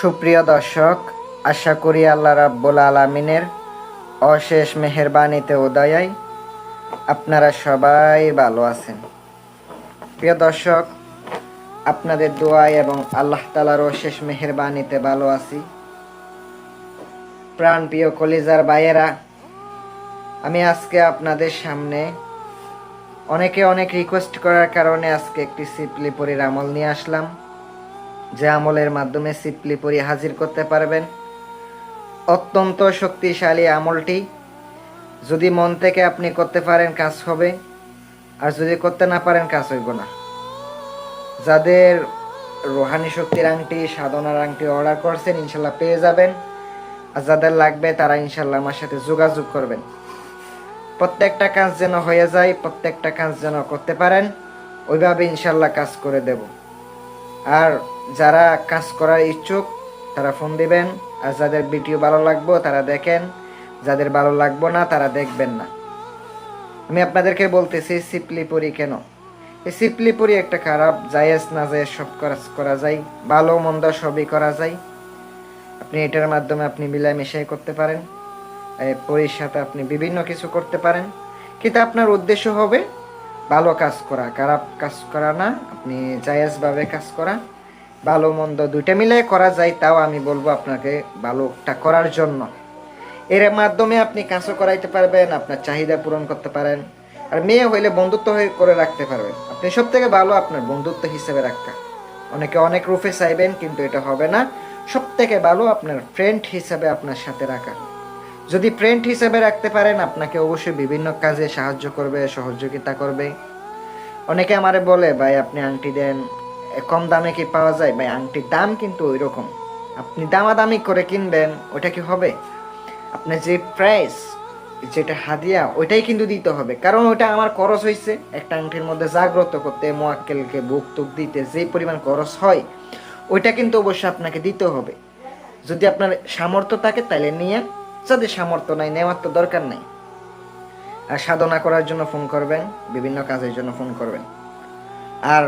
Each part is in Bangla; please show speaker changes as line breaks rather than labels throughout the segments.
সুপ্রিয় দর্শক, আশা করি আল্লাহ রাব্বুল আলামিনের অশেষ মেহেরবানিতে উদয়ায় আপনারা সবাই ভালো আছেন। প্রিয় দর্শক, আপনাদের দোয়ায় এবং আল্লাহ তালার অশেষ মেহেরবানিতে ভালো আছি। প্রাণ প্রিয় কলিজার ভাইয়েরা, আমি আজকে আপনাদের সামনে অনেকে অনেক রিকোয়েস্ট করার কারণে আজকে একটি সিপলিপুরির আমল নিয়ে আসলাম। যে আমলের মাধ্যমে সিপলিপুরি হাজির করতে পারবেন। অত্যন্ত শক্তিশালী আমলটি। যদি মন থেকে আপনি করতে পারেন, কাজ হবে। আর যদি করতে না পারেন, কাজ হইব না। যাদের রোহানি শক্তির আংটি, সাধনার আংটি অর্ডার করছেন, ইনশাল্লাহ পেয়ে যাবেন। আর যাদের লাগবে, তারা ইনশাল্লাহ আমার সাথে যোগাযোগ করবেন। প্রত্যেকটা কাজ যেন হয়ে যায়, প্রত্যেকটা কাজ যেন করতে পারেন, ওইভাবে ইনশাল্লাহ কাজ করে দেব। আর যারা কাজ করার ইচ্ছুক, তারা ফোন দিবেন। আর যাদের ভিডিও ভালো লাগবো, তারা দেখেন। যাদের ভালো লাগবো না, তারা দেখবেন না। আমি আপনাদেরকে বলতেছি সিপলিপুরি কেন? এই সিপলিপুরি একটা খারাপ, জায়েজ না জায়েজ সব কাজ করা যায়। ভালো মন্দ সবই করা যায়। আপনি এটার মাধ্যমে আপনি মিলামিশাই করতে পারেন। পরির সাথে আপনি বিভিন্ন কিছু করতে পারেন। কিন্তু আপনার উদ্দেশ্য হবে ভালো কাজ করা। খারাপ কাজ করা না, আপনি জায়েজভাবে কাজ করা। ভালো মন্দ দুইটা মিলে করা যায়, তাও আমি বলব আপনাকে ভালোটা করার জন্য। এর মাধ্যমে আপনি কাজও করাইতে পারবেন, আপনার চাহিদা পূরণ করতে পারেন। আর মেয়ে হইলে বন্ধুত্ব হয়ে করে রাখতে পারবেন। আপনি সব থেকে ভালো আপনার বন্ধুত্ব হিসেবে রাখা অনেকে অনেক রূপে চাইবেন, কিন্তু এটা হবে না। সব থেকে ভালো আপনার ফ্রেন্ড হিসেবে আপনার সাথে রাখা। যদি ফ্রেন্ড হিসেবে রাখতে পারেন, আপনাকে অবশ্যই বিভিন্ন কাজে সাহায্য করবে, সহযোগিতা করবে। অনেকে আমারে বলে, ভাই, আপনি আংটি দেন। কম দামে কি পাওয়া যায়? ভাই, আংটির দাম কিন্তু ওই রকম আপনি দামাদামি করে কিনবেন, ওটা কি হবে? আপনার যে প্রাইস যেটা হাদিয়া, ওইটাই কিন্তু দিতে হবে। কারণ ওটা আমার খরচ হয়েছে একটা আংটির মধ্যে জাগ্রত করতে, মোয়াক্কেলকে বুক টুক দিতে যে পরিমাণ খরচ হয়, ওইটা কিন্তু অবশ্যই আপনাকে দিতে হবে। যদি আপনার সামর্থ্য থাকে তাহলে নিয়ে যাদের সামর্থ্য নাই, নেওয়ার তো দরকার নেই। আর সাধনা করার জন্য ফোন করবেন, বিভিন্ন কাজের জন্য ফোন করবেন। আর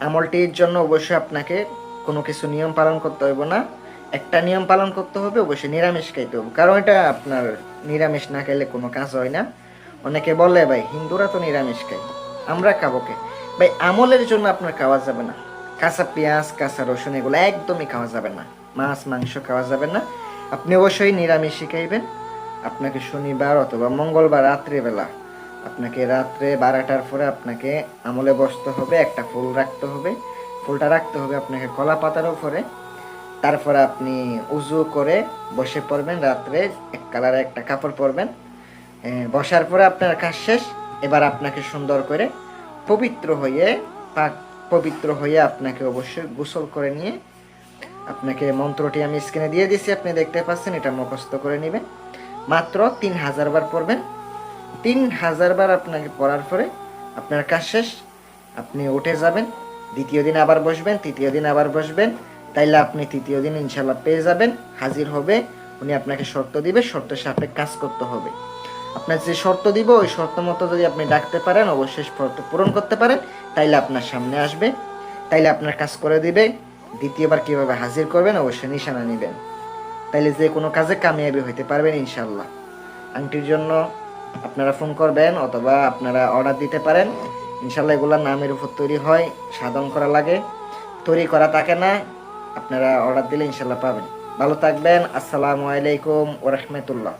আমলটির জন্য অবশ্যই আপনাকে কোনো কিছু নিয়ম পালন করতে হবে না। একটা নিয়ম পালন করতে হবে, অবশ্যই নিরামিষ খাইতে হবে কারণ এটা আপনার নিরামিষ না খেলে কোনো কাজ হয় না। অনেকে বলে, ভাই, হিন্দুরা তো নিরামিষ খাই আমরা খাব কে? ভাই, আমলের জন্য আপনার খাওয়া যাবে না। কাঁচা পেঁয়াজ, কাঁচা রসুন এগুলো একদমই খাওয়া যাবে না। মাছ, মাংস খাওয়া যাবে না। আপনি অবশ্যই নিরামিষই খাইবেন। আপনাকে শনিবার অথবা মঙ্গলবার রাত্রিবেলা আপনাকে রাত্রে বারোটার পরে আপনাকে আমলে বসতে হবে, একটা ফুল রাখতে হবে। ফুলটা রাখতে হবে আপনাকে কলা পাতার উপরে। তারপরে আপনি উজু করে বসে পড়বেন রাত্রে, এক কালারে একটা কাপড় পরবেন। বসার পরে আপনার কাজ শেষ। এবার আপনাকে সুন্দর করে পবিত্র হয়ে, পাক পবিত্র হয়ে আপনাকে অবশ্যই গোসল করে নিয়ে, আপনাকে মন্ত্রটি আমি স্ক্রিনে দিয়ে দিছি আপনি দেখতে পাচ্ছেন এটা মুখস্থ করে নেবেন। মাত্র তিন হাজার বার পড়বেন। তিন হাজার বার আপনাকে পড়ার পরে আপনার কাজ শেষ, আপনি উঠে যাবেন, দ্বিতীয় দিন আবার বসবেন, তৃতীয় দিন আবার বসবেন, তাইলে আপনি তৃতীয় দিন ইনশাল্লাহ পেয়ে যাবেন, হাজির হবে, উনি আপনাকে শর্ত দিবে, শর্তের সাপেক্ষে কাজ করতে হবে। আপনার যে শর্ত দিব, ওই শর্ত মতো যদি আপনি ডাকতে পারেন অবশ্যই শর্ত পূরণ করতে পারেন, তাইলে আপনার সামনে আসবে, তাইলে আপনার কাজ করে দিবে, দ্বিতীয়বার কীভাবে হাজির করবেন, অবশ্যই নিশানা নেবেন। তাইলে যে কোনো কাজে কামিয়াবি হইতে পারবেন ইনশাল্লাহ আংটির জন্য আপনারা ফোন করবেন অথবা আপনারা অর্ডার দিতে পারেন। ইনশাল্লাহ এগুলোর নামের উপর তৈরি হয়, সাধন করা লাগে। তৈরি করা থাকে না, আপনারা অর্ডার দিলে ইনশাল্লাহ পাবেন। ভালো থাকবেন, আসসালামু আলাইকুম ওরহমতুল্লাহ